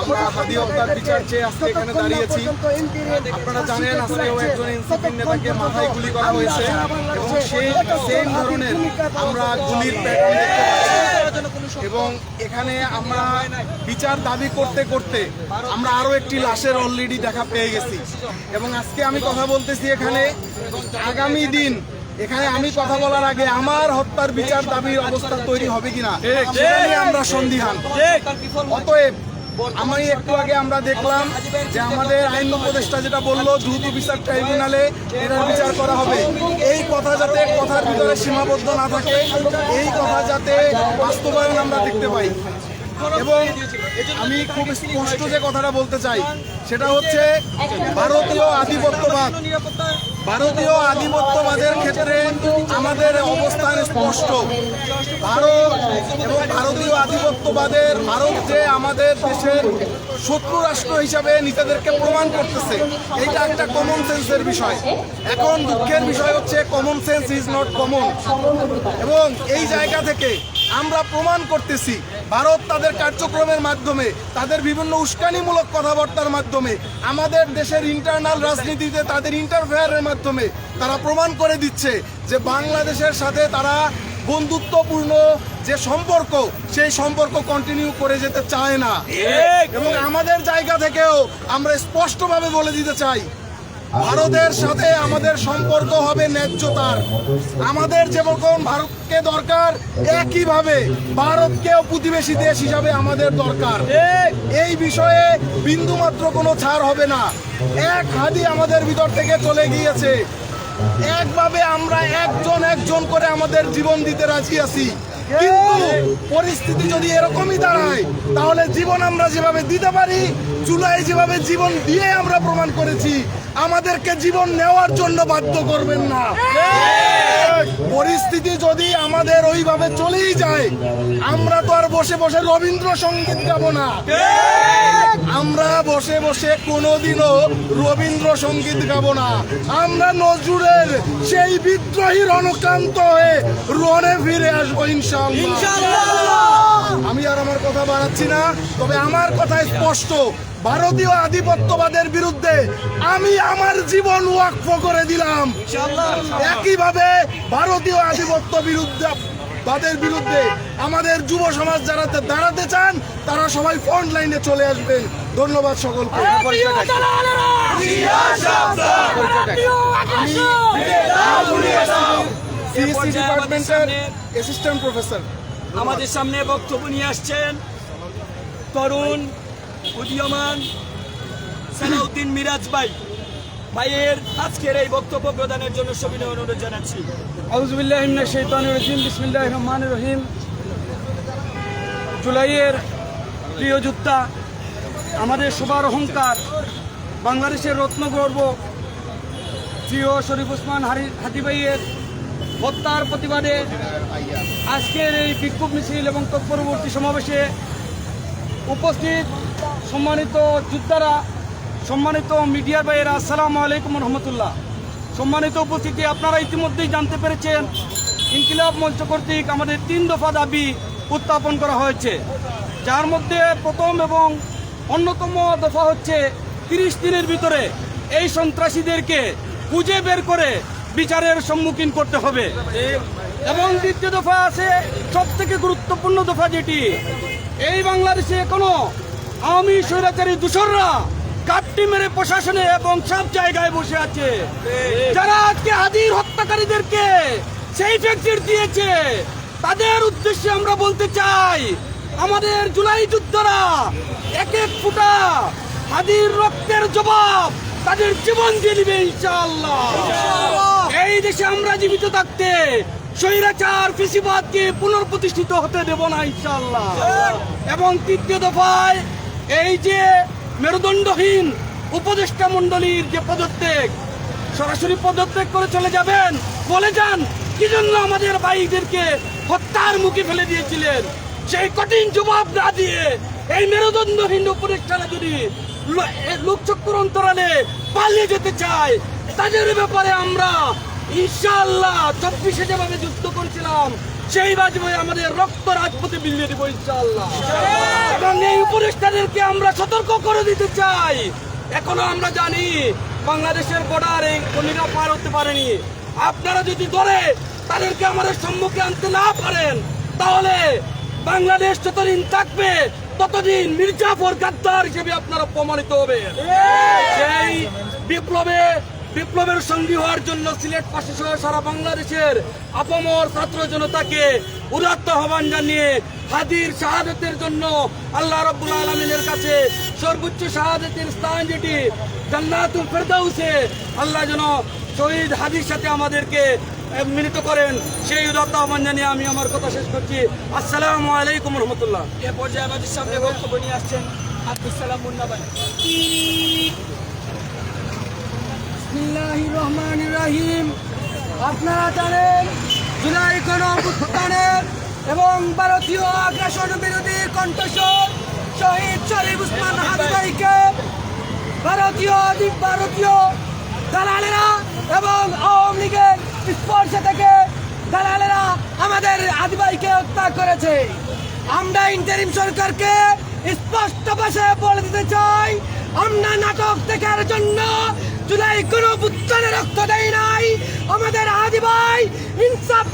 আমরা হাদি হত্যার বিচার চেয়ে আজকে এখানে দাঁড়িয়েছি। আপনারা জানেন আজকেও একজন এনসিপির নেতাকে মাথায় গুলি করা হয়েছে। এবং সেই সেম ধরনের আমরা গুলির প্যাটার্ন দেখতে পাচ্ছি। এবং এখানে আমরা বিচার দাবি করতে করতে আমরা আরও একটি লাশের অলরেডি দেখা পেয়ে গেছি। এবং আজকে আমি কথা বলতেছি এখানে আগামী দিন এখানে আমি কথা বলার আগে আমার হত্যার বিচার দাবির অবস্থা তৈরি হবে কিনা আমরা সন্দিহান। অতএব আমি একটু আগে আমরা দেখলাম যে আমাদের আইন উপদেষ্টা যেটা বলল, দ্রুত বিচার ট্রাইব্যুনালে এটার বিচার করা হবে। এই কথা যাতে কথার ভিতরে সীমাবদ্ধ না থাকে, এই কথা যাতে বাস্তবায়ন আমরা দেখতে পাই। এবং আমি খুব স্পষ্ট যে কথাটা বলতে চাই সেটা হচ্ছে ভারতীয় আধিপত্যবাদ। ভারতীয় আধিপত্যবাদের ক্ষেত্রে আমাদের অবস্থান স্পষ্ট। ভারত এবং ভারতীয় আধিপত্যবাদের ভারত যে আমাদের দেশের শত্রু রাষ্ট্র হিসাবে নিজেদেরকে প্রমাণ করতেছে এটা একটা কমন সেন্সের বিষয়। এখন দুঃখের বিষয় হচ্ছে common sense is not common এবং এই জায়গা থেকে আমরা প্রমাণ করতেছি। ভারত তাদের কার্যক্রমের মাধ্যমে তাদের বিভিন্ন উস্কানিমূলক কথাবার্তার মাধ্যমে আমাদের দেশের ইন্টারনাল রাজনীতিতে তাদের ইন্টারফেয়ারের মাধ্যমে তারা প্রমাণ করে দিচ্ছে যে বাংলাদেশের সাথে তারা বন্ধুত্বপূর্ণ যে সম্পর্ক সেই সম্পর্ক কন্টিনিউ করে যেতে চায় না। এবং আমাদের জায়গা থেকেও আমরা স্পষ্টভাবে বলে দিতে চাই ভারতের সাথে আমাদের সম্পর্ক হবে ন্যায্যতার। আমাদের যেরকম ভারতকে দরকার, একইভাবে ভারতকেও প্রতিবেশী দেশ হিসাবে আমাদের দরকার। এই বিষয়ে বিন্দুমাত্র কোনো ছাড় হবে না। এক হাদি আমাদের ভিতর থেকে চলে গিয়েছে। একভাবে আমরা একজন একজন করে আমাদের জীবন দিতে রাজি আছি। কিন্তু পরিস্থিতি যদি এরকমই দাঁড়ায়, তাহলে জীবন আমরা যেভাবে দিতে পারি জুলাই যেভাবে জীবন দিয়ে আমরা প্রমাণ করেছি, আমাদেরকে জীবন নেওয়ার জন্য বাধ্য করবেন না। পরিস্থিতি যদি আমাদের ওইভাবে চলেই যায়, আমরা তো আর বসে বসে রবীন্দ্রসঙ্গীত গাবো না। আমরা বসে বসে কোনোদিনও রবীন্দ্রসঙ্গীত গাবো না। আমরা নজরুলের সেই বিদ্রোহী রণকান্ত হয়ে রণে ফিরে আসব ইনশাআল্লাহ। আমি আর আমার কথা বাড়াচ্ছি না তবে আমার কথা স্পষ্ট। ভারতীয় আধিপত্যবাদের বিরুদ্ধে আমি আমার জীবন ওয়াকফ করে দিলাম। একইভাবে ভারতীয় আধিপত্য বিরুদ্ধে তাদের বিরুদ্ধে আমাদের যুব সমাজ যারা দাঁড়াতে চান তারা সবাই ফ্রন্ট লাইনে চলে আসবেন। ধন্যবাদ সকলকে। সিএসসি ডিপার্টমেন্টের অ্যাসিস্ট্যান্ট প্রফেসর আমাদের সামনে বক্তব্য নিয়ে আসছেন তরুণ, উদীয়মান সালাউদ্দিন মিরাজ ভাই। ভাইয়ের আজকের এই বক্তব্য প্রদানের জন্য সবিনয় অনুরোধ জানাচ্ছি। আউজবিল্লাহ শৈতানুর রহিম বিসমিল্লাহ রহমান রহিম। জুলাইয়ের প্রিয় যোদ্ধা আমাদের সবার অহংকার, বাংলাদেশের রত্নগর্ব প্রিয় শরীফ ওসমান হারি হাতিবাইয়ের হত্যার প্রতিবাদে আজকের এই বিক্ষোভ মিছিল এবং তৎপরবর্তী সমাবেশে উপস্থিত সম্মানিত যোদ্ধারা, সম্মানিত মিডিয়ার ভাইয়েরা, আসসালামু আলাইকুম রহমতুল্লাহ। সম্মানিত উপস্থিতি আপনারা ইতিমধ্যেই জানতে পেরেছেন, ইনকিলাব মঞ্চ কর্তৃক আমাদের তিন দফা দাবি উত্থাপন করা হয়েছে। যার মধ্যে প্রথম এবং অন্যতম দফা হচ্ছে তিরিশ দিনের ভিতরে এই সন্ত্রাসীদেরকে খুঁজে বের করে বিচারের সম্মুখীন করতে হবে। এবং দ্বিতীয় দফা আছে সব থেকে গুরুত্বপূর্ণ দফা যেটি। এই বাংলাদেশে এখনও আওয়ামী স্বৈরাচারী দূষররা কাপটি মেরে প্রশাসনে এবং সব জায়গায় বসে আছে। যারা আজকে হাদির হত্যাকারীদেরকে সেই ফ্যাক্টর দিয়েছে, তাদের উদ্দেশ্যে আমরা বলতে চাই, আমাদের জুলাই যুদ্ধরা এক এক ফুটা হাদির রক্তের জবাব তাদের জীবন দিয়ে দিবে ইনশাআল্লাহ। এই দেশে আমরা জীবিত থাকতে স্বৈরাচার ফিসিবাদকে পুনর্প্রতিষ্ঠিত হতে দেব না ইনশাআল্লাহ। এবং তৃতীয় দফায় এই যে মেরুদণ্ডহীন উপদেষ্টা মণ্ডলীর যে পদত্যাগ, সরাসরি পদত্যাগ করে চলে যাবেন, বলে যান কি জন্য আমাদের ভাইদেরকে হত্যার মুখে ফেলে দিয়েছিলেন? সেই কঠিন জবাব না দিয়ে এই মেরুদণ্ডহীন উপদেষ্টারা যদি লো- এ লোকচক্ষুর অন্তরালে পালিয়ে যেতে চায়, তাদের ব্যাপারে আমরা ইনশাআল্লাহ চব্বিশে যেভাবে যুদ্ধ করেছিলাম সেই বাজবে আমাদের রক্ত রাজপথে বিলিয়ে দেবো ইনশাআল্লাহ। এবং এই উপদেষ্টাদেরকে আমরা সতর্ক করে দিতে চাই। এখনও আমরা জানি বাংলাদেশের বর্ডার এই গলিরা পার হতে পারেনি। আপনারা যদি ধরে তাদেরকে আমাদের সম্মুখে আনতে না পারেন তাহলে বাংলাদেশ যতদিন থাকবে ততদিন মির্জাফর গাদ্দার হিসেবে আপনারা প্রমাণিত হবে সেই বিপ্লবে বিপ্লবের সঙ্গী হওয়ার জন্য সিলেট পাশে সহ সারা বাংলাদেশের আপমর ছাত্র জনতাকে উদাত্ত আহ্বান জানিয়ে হাদির শাহাদতের জন্য আল্লাহ রব্বুল আলমিনের কাছে সর্বোচ্চ শাহাদতের স্থান যেটি জান্নাতুল ফেরদাউসে আল্লাহ যেন শহীদ হাদির সাথে আমাদেরকে মিলিত করেন। সেই উদাত্ত আহ্বান জানিয়ে আমি আমার কথা শেষ করছি। আসসালামু আলাইকুম রহমতুল্লাহ। এ পর্যায়ে আমাদের সামনে বক্তব্য নিয়ে আসছেন আব্দুল সালাম মুন্না রহমানির রহিম। আপনারা জানেন, জুলাই গণ অভ্যুত্থানের এবং ভারতীয় আগ্রাসন বিরোধী কণ্ঠস্বর শহীদ শরীফ উসমান হাদিদাইকে ভারতীয় ভারতীয় দালালেরা এবং আওয়ামী লীগের স্পর্শে থেকে দালালেরা আমাদের আদিবাইকে হত্যা করেছে। আমরা ইন্টারিম সরকারকে স্পষ্ট ভাষায় বলে দিতে চাই, আমরা নাটক দেখার জন্য জুলাই কোনো রক্ত দেয় নাই। আমাদের আদি ভাই ইনসাফ